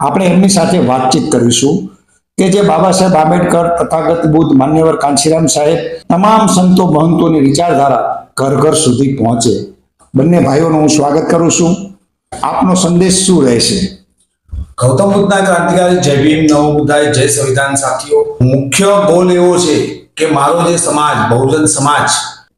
આપણે એમની સાથે વાતચીત કરીશું કે જે બાબા સાહેબ આંબેડકર તથાગત બુદ્ધ માન્યવર કાંશીરામ સાહેબ તમામ સંતો મહંતોની વિચારધારા ઘર ઘર સુધી પહોંચે. બંને ભાઈઓનું હું સ્વાગત કરું છું. આપનો સંદેશ શું રહેશે? ગૌતમ બુદ્ધના ક્રાંતિકારી જય ભીમ નવ બુદ્ધાય જય સંવિધાન સાથીઓ. મુખ્ય ગોલ એવો છે કે મારો જે સમાજ બહુજન સમાજ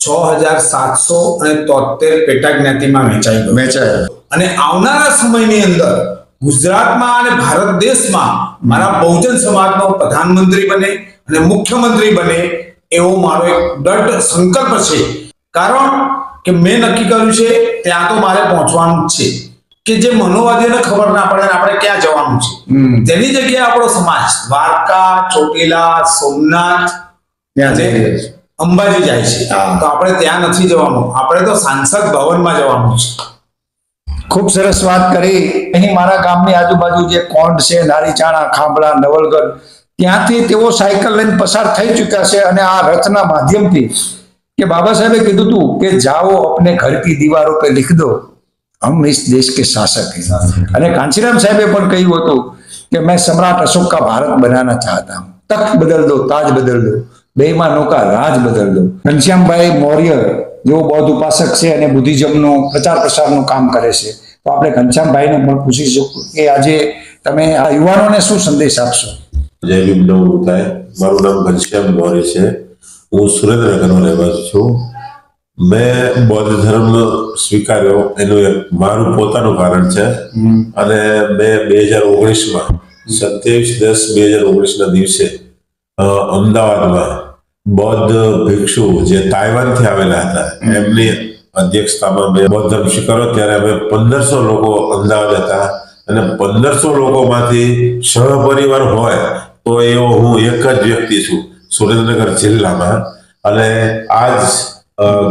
છ હજાર સાતસો અને તોતેર પેટા જ્ઞાતિમાં વેચાઈ ગયો. વેચાય અને આવનારા સમયની અંદર ગુજરાતમાં અને ભારત દેશમાં મારા બહુજન સમાજનો પ્રધાનમંત્રી બને અને મુખ્યમંત્રી બને એવો મારો એક દઢ સંકલ્પ છે. કારણ કે મેં નક્કી કર્યું છે ત્યાં તો મારે પહોંચવાનું છે. કે જે મનોવાદીઓને ખબર ના પડે આપણે ક્યાં જવાનું છે. તેની જગ્યાએ આપણો સમાજ દ્વારકા ચોટીલા સોમનાથ ત્યાં જઈ અને છે. અંબાજી જાય છે. તો આપણે ત્યાં નથી જવાનું. આપણે તો સાંસદ ભવનમાં જવાનું છે. ખૂબ સરસ વાત કરી. અહીં મારા ગામની આજુબાજુ જે કોંડ છે નારીચાણા ખાંભળા, નવલગઢ, ત્યાંથી તેઓ સાયકલ લઈને પસાર થઈ ચૂક્યા છે અને આ રથના માધ્યમથી કે બાબા સાહેબે કીધું હતું કે જાઓ અપને ઘર કી દીવારો પે લિખ દો. હમ ઇસ દેશ કે શાસક અને કાંચીરામ સાહેબે પણ કહ્યું હતું કે મેં સમ્રાટ અશોક કા ભારત બનાના ચાહતા તખ બદલ દો, તાજ બદલ દો. બેમાં નૌકા રાજ બદલ દો. ઘનશ્યામભાઈ મૌર્ય જેઓ બૌદ્ધ ઉપાસક છે અને બુદ્ધિઝમનો પ્રચાર પ્રસારનું કામ કરે છે. તો આપણે ઘનશ્યામભાઈને પણ પૂછીશું કે આજે તમે આ યુવાનોને શું સંદેશ આપશો? જય ભીમ નવું થાય મારું નામ ઘનશ્યામ મૌર્ય છે. હું સુરેન્દ્રનગરનો રહેવાસી છું. મેં બૌદ્ધ ધર્મ સ્વીકાર્યો. એનું એક મારું પોતાનું કારણ છે. અને મેં બે હજાર ઓગણીસમાં સત્યાવીસ દસ બે હજાર ઓગણીસના દિવસે અમદાવાદમાં બૌદ્ધ ભિક્ષુ જે તાઇવાનથી આવેલા હતા, એમની અધ્યક્ષતામાં મેં બૌદ્ધ ધર્મ સ્વીકાર્યો ત્યારે અમે પંદરસો લોકો અમદાવાદ હતા અને પંદરસો લોકોમાંથી સહપરિવાર હોય તો એવો હું એક જ વ્યક્તિ છું, સુરેન્દ્રનગર જિલ્લામાં. અને આજ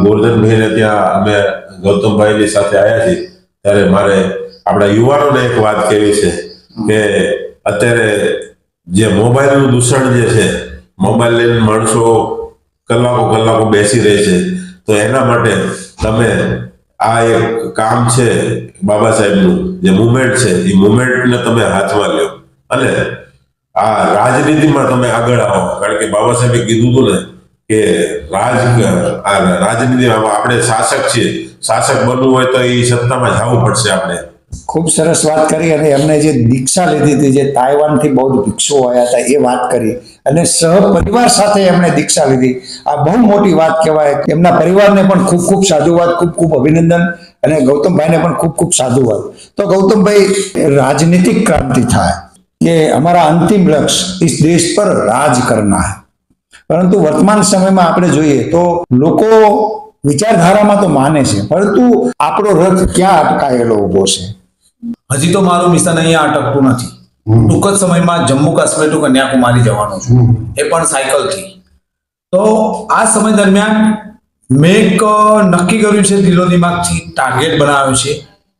ગોરધનભાઈને ત્યાં અમે ગૌતમભાઈની સાથે આવ્યા છીએ, ત્યારે મારે આપણા યુવાનોને એક વાત કહેવી છે કે અત્યારે જે મોબાઈલનું દૂષણ જે છે મોબાઈલ લઈને માણસો કલાકો કલાકો બેસી રહે છે. તો એના માટે તમે આ એક કામ છે બાબા સાહેબનું, જે મુમેન્ટ છે, એ મુમેન્ટને તમે હાથમાં લ્યો. અને આ રાજનીતિમાં તમે આગળ આવો. કારણ કે બાબા સાહેબે કીધું હતું ને કે રાજ, આ રાજનીતિમાં આપણે શાસક છીએ. શાસક બનવું હોય તો એ સત્તામાં જવું પડશે આપણે. ખૂબ સરસ વાત કરી અને એમને જે દીક્ષા લીધી હતી, જે તાઇવાનથી બૌદ્ધ ભિક્ષુઓ આવ્યા હતા, એ વાત કરી. અને સહપરિવાર સાથે એમણે દીક્ષા લીધી. આ બહુ મોટી વાત કહેવાય. એમના પરિવારને પણ ખૂબ ખૂબ સાધુવાદ, ખૂબ ખૂબ અભિનંદન અને ગૌતમભાઈને પણ ખૂબ ખૂબ સાધુવાદ. તો ગૌતમભાઈ, રાજનીતિક ક્રાંતિ થાય કે અમારા અંતિમ લક્ષ ઇસ દેશ પર રાજ કરના પરંતુ વર્તમાન સમયમાં આપણે જોઈએ તો લોકો વિચારધારામાં તો માને છે, પરંતુ આપણો રથ ક્યાં અટકાયેલો ઊભો છે? હજી તો મારું મિશન અહીંયા અટકતું નથી. ટૂંક જ સમયમાં જમ્મુ કાશ્મીર ટુ કન્યાકુમારી જવાનો છું. એ પણ સાયકલથી. તો આ સમય દરમિયાન મેં એક નક્કી કર્યું છે દિલો દિમાગથી ટાર્ગેટ બનાવ્યો છે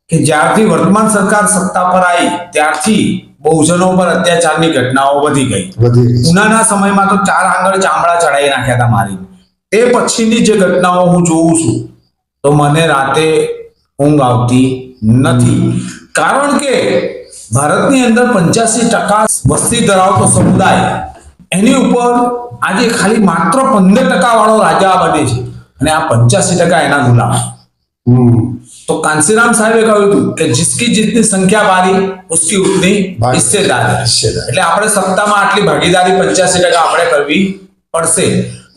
કે જ્યારથી વર્તમાન સરકાર સત્તા પર આવી ત્યારથી બહુજનો પર અત્યાચારની ઘટનાઓ વધી ગઈ. ઉનાના સમયમાં તો ચાર આંગળ ચામડા ચડાવી નાખ્યા હતા મારી. તે પછીની જે ઘટનાઓ હું જોઉં છું તો મને રાતે ઊંઘ આવતી નથી. કારણ કે ભારતની અંદર પંચ્યાસી ટકા વસ્તી ધરાવતો સમુદાય એની ઉપર આજે ખાલી માત્ર પંદર ટકા વાળો રાજા બને છે. અને આ પંચ્યાસી ટકા એના ગુલામ. તો કાંસીરામ સાહેબે કહ્યું હતું કે જીસકી જીતની સંખ્યા બારી ઉસકી ઉતની હિસ્સેદારી. એટલે આપણે સત્તામાં આટલી ભાગીદારી પંચ્યાસી ટકા આપણે કરવી પડશે.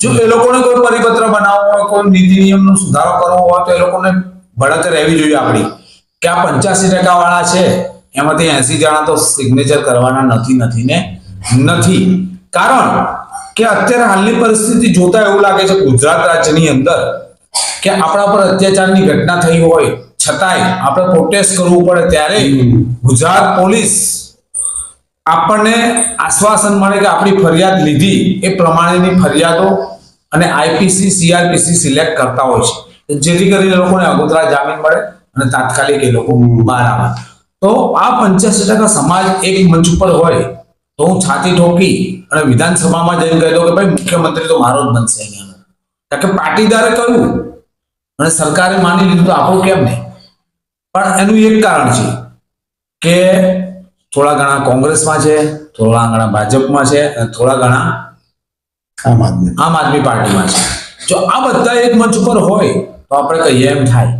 જો એ લોકોને કોઈ પરિપત્ર બનાવવો હોય કોઈ નીતિ નિયમનો સુધારો કરવો હોય તો એ લોકોને બળત રહેવી જોઈએ આપણી. કે આ પંચ્યાસી ટકા વાળા છે એમાંથી એસી જણા તો સિગ્નેચર કરવાના નથી નથી ને? નથી. કારણ કે અત્યારે હાલની પરિસ્થિતિ જોતા એવું લાગે છે ગુજરાત રાજ્યની અંદર કે આપણા પર અત્યાચારની ઘટના થઈ હોય છતાંય આપણે પ્રોટેસ્ટ કરવું પડે ત્યારે ગુજરાત પોલીસ આપણને આશ્વાસન મળે કે આપણી ફરિયાદ લીધી. એ પ્રમાણેની ફરિયાદો અને આઈપીસી સીઆરપીસી સિલેક્ટ કરતા હોય છે. જેથી કરીને લોકોને અગોતરા જામીન મળે અને તાત્કાલિક એ લોકો બહાર આવે. તો આ પંચ્યાસી ટકા સમાજ એક મંચ ઉપર હોય તો હું છાતી ઠોકી અને વિધાનસભામાં જઈને કહી દઉં કે ભાઈ મુખ્યમંત્રી તો મારો જ બનશે અહીંયાનો. કારણ કે પાટીદારે કહ્યું અને સરકારે માની લીધું તો આપણું કેમ નહીં? પણ એનું એક કારણ છે કે થોડા ઘણા કોંગ્રેસમાં છે થોડા ઘણા ભાજપમાં છે અને થોડા ઘણા આમ આદમી. આમ આદમી પાર્ટીમાં છે. જો આ બધા એક મંચ ઉપર હોય તો આપણે કહીએ એમ થાય.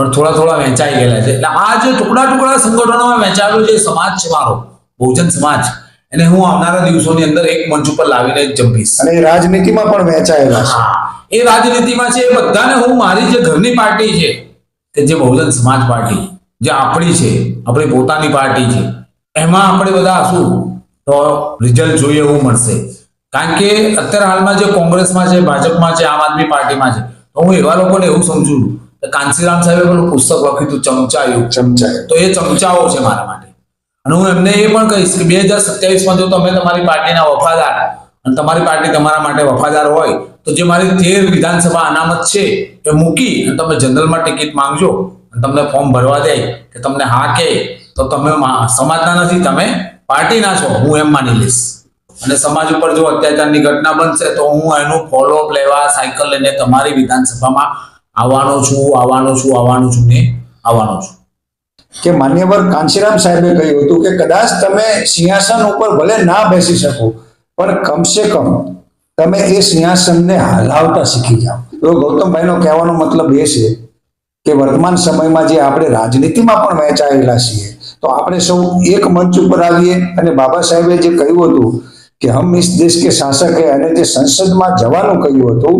પણ થોડા થોડા વહેંચાઈ ગયેલા છે. એટલે આ જે ટુકડા ટુકડા સંગઠનોમાં વહેંચાયેલો જે સમાજ છે મારો. બહુજન સમાજ. એને હું આવનારા દિવસોની અંદર એક મંચ ઉપર લાવીને જંપીશ અને રાજનીતિમાં પણ વહેંચાયેલા છે. એ રાજનીતિમાં છે એ બધાને હું મારી જે ઘરની પાર્ટી છે કે જે બહુજન સમાજ પાર્ટી જે આપણી છે આપણી પોતાની પાર્ટી છે એમાં આપણે બધા હશું. તો રિઝલ્ટ જોઈએ એવું મળશે. કારણ કે અત્યારે હાલમાં જે કોંગ્રેસમાં છે ભાજપમાં છે આમ આદમી પાર્ટીમાં છે. તો હું એવા લોકોને એવું સમજુ કાંચીરામ સાહેબે પેલું પુસ્તક લખ્યું હતું ચમચાયું ચમચાય તો એ ચમચાઓ છે મારા માટે. અને હું એમને એ પણ કહીશ કે બે હજાર સત્યાવીસમાં જો તમે તમારી પાર્ટીના વફાદાર અને તમારી પાર્ટી તમારા માટે વફાદાર હોય તો જે મારી તેર વિધાનસભા અનામત છે એ મૂકી અને તમે જનરલમાં ટિકિટ માંગજો અને તમને ફોર્મ ભરવા દે કે તમને હા કે તો તમે સમાજના નથી તમે પાર્ટીના છો હું એમ માની લઈશ. અને સમાજ ઉપર જો અત્યાચારની ઘટના બનશે તો હું એનું ફોલોઅપ લેવા સાયકલ લઈને તમારી વિધાનસભામાં આવવાનો છું આવવાનો છું આવવાનો છું ને આવવાનો છું. કે માન્યવર કાંશીરામ સાહેબે કહ્યું હતું કે કદાચ તમે સિંહાસન ઉપર ભલે ના બેસી શકો, પણ કમસે કમ તમે એ સિંહાસનને હલાવતા શીખી જાઓ. તો ગૌતમભાઈનો કહેવાનો મતલબ એ છે કે વર્તમાન સમયમાં જે આપણે રાજનીતિમાં પણ વહેંચાયેલા છીએ, તો આપણે સૌ એક મંચ ઉપર આવીએ અને બાબા સાહેબે જે કહ્યું હતું કે હમ ઇસ દેશ કે શાસક હે અને જે સંસદમાં જવાનું કહ્યું હતું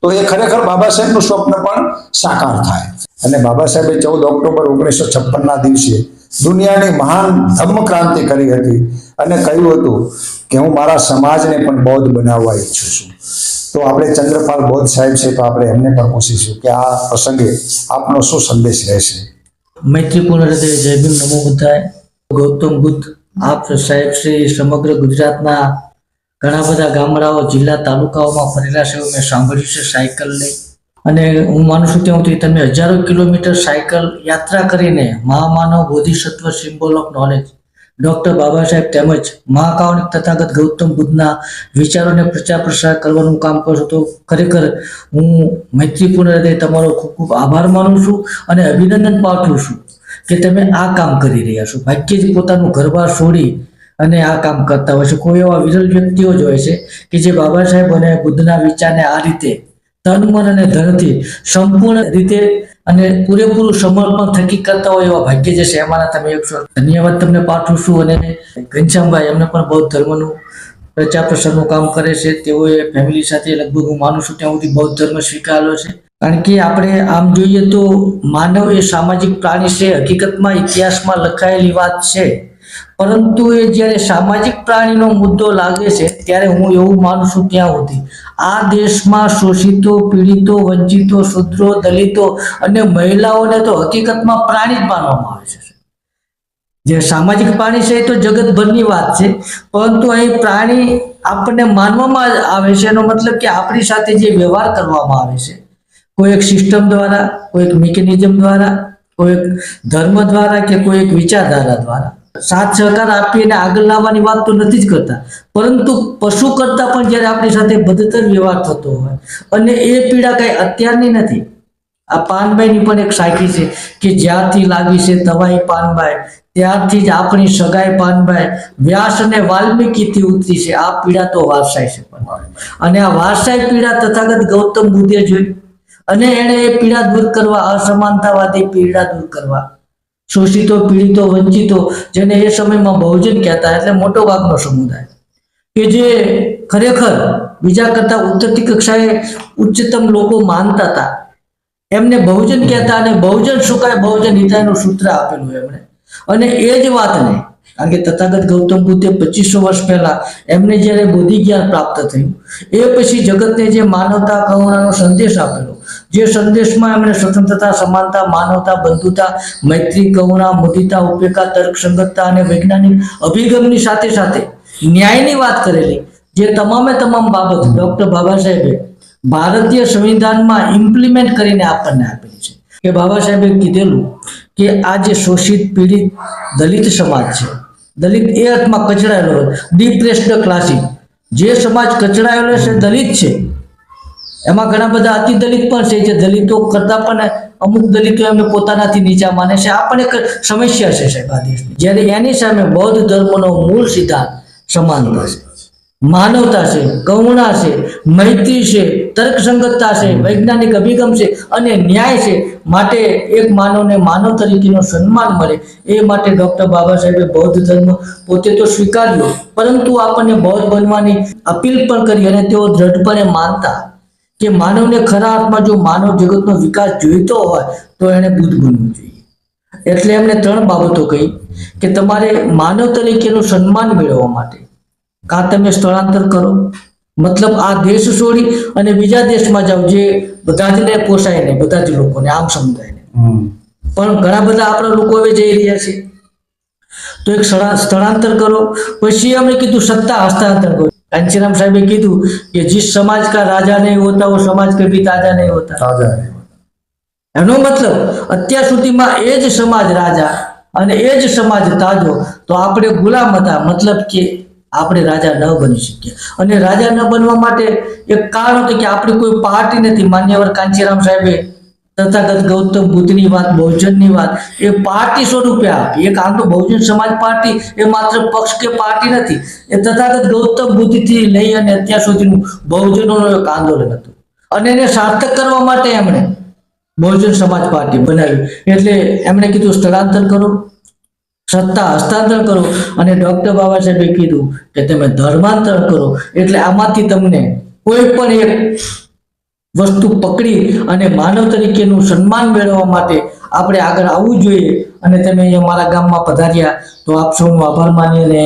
તો એ ખરેખર બાબા સાહેબનું સ્વપ્ન પણ સાકાર થાય. અને બાબા સાહેબે ચૌદ ઓક્ટોબર ઓગણીસો છપ્પનના દિવસે દુનિયાની મહાન ધમ્મ ક્રાંતિ કરી હતી અને કહ્યું હતું કે હું મારા સમાજને પણ બૌદ્ધ બનાવવા ઈચ્છું છું. તો આપણે ચંદ્રપાલ બૌદ્ધ સાહેબ છે તો આપણે એમને પણ પૂછીશું કે આ પ્રસંગે આપનો શું સંદેશ રહેશે? મૈત્રીપૂર્ણ હૃદય, જય ભીમ નમો બુદ્ધાય. ગૌતમ બુદ્ધ, આપ સાહેબ શ્રી સમગ્ર ગુજરાતના ઘણા બધા ગામડાઓ, જિલ્લા તાલુકાઓમાં ફરેલા છે, મેં સાંભળ્યું છે સાયકલ લઈ. અને હું માનું છું ત્યાં સુધી તમે હજારો કિલોમીટર સાયકલ યાત્રા કરીને મહામાનવ Bodhisattva symbol of knowledge doctor Baba Saheb તેમજ મહાકાવનિક તથાગત ગૌતમ બુદ્ધના વિચારોને પ્રચાર પ્રસાર કરવાનું કામ કરશો તો ખરેખર હું મૈત્રીપૂર્ણ રીતે તમારો ખૂબ ખૂબ આભાર માનું છું અને અભિનંદન પાઠવું છું કે તમે આ કામ કરી રહ્યા છો. ભાગ્યે જ પોતાનું ઘરબાર છોડી અને આ કામ કરતા હોય છે. કોઈ એવા વિરલ વ્યક્તિઓ જ હોય છે કે જે બાબા સાહેબ અને બુદ્ધના વિચારને આ રીતે તન, મન અને ધનથી સંપૂર્ણ રીતે અને પૂરેપૂરું સમર્પણ થકી કરતા હોય એવા ભાગ્ય જે છે, એમાંના તમે એક ધન્યવાદ તમને પાઠવું છું અને ઘનશ્યામભાઈ એમને પણ બૌદ્ધ ધર્મનું પ્રચાર પ્રસારનું કામ કરે છે. તેઓએ ફેમિલી સાથે લગભગ હું માનું છું ત્યાં સુધી બૌદ્ધ ધર્મ સ્વીકારેલો છે. કારણ કે આપણે આમ જોઈએ તો માનવ એ સામાજિક પ્રાણી છે. હકીકતમાં ઇતિહાસમાં લખાયેલી વાત છે. પરંતુ એ જ્યારે સામાજિક પ્રાણીનો મુદ્દો લાગે છે, ત્યારે હું એવું માનું છું ત્યાં સુધી. આ દેશમાં શોષિતો, પીડિતો, વંચિતો, શૂદ્રો, દલિતો અને મહિલાઓને તો હકીકતમાં પ્રાણી જ માનવામાં આવે છે. જે સામાજિક પ્રાણી છે એ તો જગતભરની વાત છે, પરંતુ અહીં પ્રાણી આપણને માનવામાં આવે છે. એનો મતલબ કે આપણી સાથે જે વ્યવહાર કરવામાં આવે છે, કોઈ એક સિસ્ટમ દ્વારા, કોઈ એક મિકેનિઝમ દ્વારા, કોઈ એક ધર્મ દ્વારા કે કોઈ એક વિચારધારા દ્વારા. સાથ સહકાર આપીને આગળ લાવવાની વાત તો નથી જ કરતા. પરંતુ પશુ કરતા પણ જ્યારે આપણી સાથે બદતર વ્યવહાર થતો હોય અને એ પીડા કઈ અત્યારની નથી. આ પાનબાઈની પણ એક સાખી છે કે જ્યાંથી લાગી છે તવાઈ પાનભાઈ ત્યારથી જ આપણી સગાઈ પાનભાઈ વ્યાસ અને વાલ્મીકીથી ઉતરી છે. આ પીડા તો વારસાઈ છે અને આ વારસાઈ પીડા તથાગત ગૌતમ બુદ્ધે જોઈ અને એણે એ પીડા દૂર કરવા, અસમાનતાવાદી પીડા દૂર કરવા શોષિતો, પીડિતો, વંચિતો, જેને એ સમયમાં બહુજન કહેતા એટલે મોટો ભાગનો સમુદાય. કે જે ખરેખર બીજા કરતા ઉત્તરતી કક્ષાએ ઉચ્ચતમ લોકો માનતા હતા. એમને બહુજન કહેતા અને બહુજન સુકાય બહુજન હિતાયનું સૂત્ર આપેલું એમણે. અને એ જ વાતને કારણ કે તથાગત ગૌતમ બુદ્ધે પચીસો વર્ષ પહેલા એમને જ્યારે બોધિ જ્ઞાન પ્રાપ્ત થયું, એ પછી જગતને જે માનવતા કરુણાનો સંદેશ આપેલો, જે સંદેશમાં એમણે સ્વતંત્રતા, સમાનતા, માનવતા, બંધુતા, મૈત્રી, કરુણા, મુદિતા, ઉપેકા, તર્ક, સંગતતા અને વૈજ્ઞાનિક અભિગમની સાથે સાથે ન્યાયની વાત કરેલી, જે તમામે તમામ બાબત ડોક્ટર બાબા સાહેબે ભારતીય સંવિધાનમાં ઇમ્પ્લિમેન્ટ કરીને આપણને આપેલી છે. કે બાબા સાહેબે કીધેલું કે આ જે શોષિત, પીડિત, દલિત સમાજ છે દલિત એ અર્થમાં કચડાયેલો ડિપ્રેસ્ડ ક્લાસિક જે સમાજ કચડાયેલો છે દલિત છે. એમાં ઘણા બધા અતિ દલિત પણ છે, જે દલિતો કરતા પણ અમુક દલિતો એમને પોતાનાથી નીચા માને છે. આ પણ એક સમસ્યા છે સાહેબ આ દેશની. જ્યારે એની સામે બૌદ્ધ ધર્મનો મૂળ સિદ્ધાંત સમાનતા છે માનવતા છે કરુણા છે, મૈત્રી છે, તર્કસંગતતા છે, વૈજ્ઞાનિક અભિગમ છે અને ન્યાય છે. માટે એક માનવને માનવ તરીકેનો સન્માન મળે એ માટે ડોક્ટર બાબા સાહેબે બૌદ્ધ ધર્મ પોતે તો સ્વીકાર્યો, પરંતુ આપણને બૌદ્ધ બનવાની અપીલ પણ કરી અને તેઓ દ્રઢપણે માનતા કે માનવને ખરા અર્થમાં જો માનવ જગતનો વિકાસ જોઈતો હોય તો એણે બુદ્ધ બનવું જોઈએ. એટલે એમણે ત્રણ બાબતો કહી કે તમારે માનવ તરીકેનું સન્માન મેળવવા માટે કાં તમે સ્થળાંતર કરો. મતલબ આ દેશ છોડી અને બીજા દેશમાં જાઓ જે બધા જ ને પોસાય ને બધા જ લોકોને આમ સમુદાયને પણ ઘણા બધા આપણા લોકો હવે જઈ રહ્યા છે. તો એક સ્થળાંતર કરો. પછી અમે કીધું સત્તા હસ્તાંતર કરો. કાંચીરામ સાહેબે કીધું કે જે સમાજ કા રાજા નહીં હોતા વો સમાજ કે તાજા નહીં હોતા. એનો મતલબ અત્યાર સુધીમાં એ જ સમાજ રાજા અને એ જ સમાજ તાજો. તો આપણે ગુલામ હતા. મતલબ કે આપણે રાજા ન બની શક્યા અને રાજા ન બનવા માટે એક કારણ હતું કે આપણી કોઈ પાર્ટી નથી. માન્યવર કાંચીરામ સાહેબે તથાગત ગૌતમ બુદ્ધની વાત, બહુજનની વાત, એ પાર્ટી સ્વરૂપે આપી. એક આમ તો બહુજન સમાજ પાર્ટી એ માત્ર પક્ષ કે પાર્ટી નથી. એ તથાગત ગૌતમ બુદ્ધથી લઈ અને અત્યાર સુધીનું બહુજનોનું એક આંદોલન હતું. અને એને સાર્થક કરવા માટે એમણે બહુજન સમાજ પાર્ટી બનાવી. એટલે એમણે કીધું, સ્થળાંતર કરો. સત્તા હસ્તાંતર કરો અને ડોક્ટર બાબા સાહેબે કીધું કે તમે ધર્માંતર કરો. એટલે આમાંથી તમને કોઈ પણ એક વસ્તુ પકડી અને માનવ તરીકેનું સન્માન મેળવવા માટે આપણે આગળ આવવું જોઈએ. અને તમે અહીંયા મારા ગામમાં પધાર્યા તો આપ સૌનો આભાર માની અને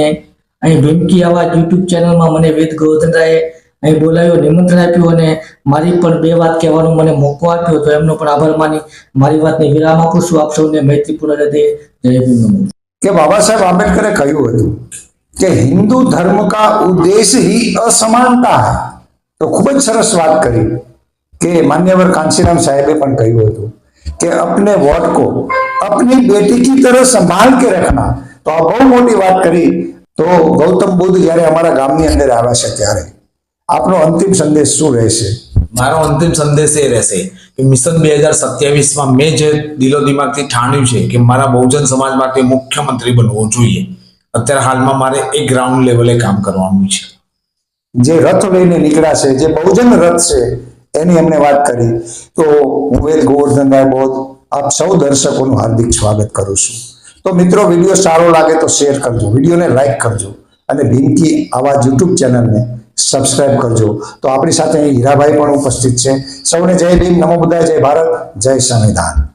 અહીં ભીમકી આવા યુટ્યુબ ચેનલમાં મને વેદ ગોવર્ધનરાએ અહીં બોલાવ્યો, નિમંત્રણ આપ્યું અને મારી પણ બે વાત કહેવાનો મને મોકો આપ્યો. તો એમનો પણ આભાર માની મારી વાતને વિરામ આપું છું. આપ સૌને મૈત્રીપૂર્ણ હૃદય જય ભીમ. કે બાબા સાહેબ આંબેડકરે કહ્યું હતું કે હિન્દુ ધર્મ કા ઉદ્દેશ ही અસમાનતા है તો ખૂબ જ સરસ વાત કરી કે માન્યવર કાંશીરામ સાહેબે પણ કહ્યું હતું કે અપને વોટ કો, અપની બેટી કી તરહ સંભાળ કે રખના. તો આ બહુ મોટી વાત કરી. તો ગૌતમ બુદ્ધ જ્યારે અમારા ગામની અંદર આવ્યા છે ત્યારે. આપનો અંતિમ સંદેશ શું રહેશે? મારો અંતિમ સંદેશ એ રહેશે કે મિશન બે હજાર સત્યાવીસમાં મેં જે દિલો દિમાગથી ઠાણ્યું છે કે મારા બહુજન સમાજ માટે મુખ્યમંત્રી બનવો જોઈએ, અત્યારે હાલમાં મારે એક ગ્રાઉન્ડ લેવલે કામ કરવાનું છે. જે રથ લઈને નીકળ્યા છે, જે બહુજન રથ છે, એની એમને વાત કરી. તો હું એ ગોવર્ધનભાઈ બોધ, આપ સૌ દર્શકોનું હાર્દિક સ્વાગત કરું છું. તો મિત્રો, વીડિયો સારો લાગે તો શેર કરજો. વિડીયોને લાઈક કરજો અને ભીમકી આવા યુટ્યુબ ચેનલને સબસ્ક્રાઇબ કરજો. તો આપણી સાથે હીરાભાઈ પણ ઉપસ્થિત છે. સૌને જય ભીમ, નમો બુદ્ધાય, જય ભારત, જય સંવિધાન.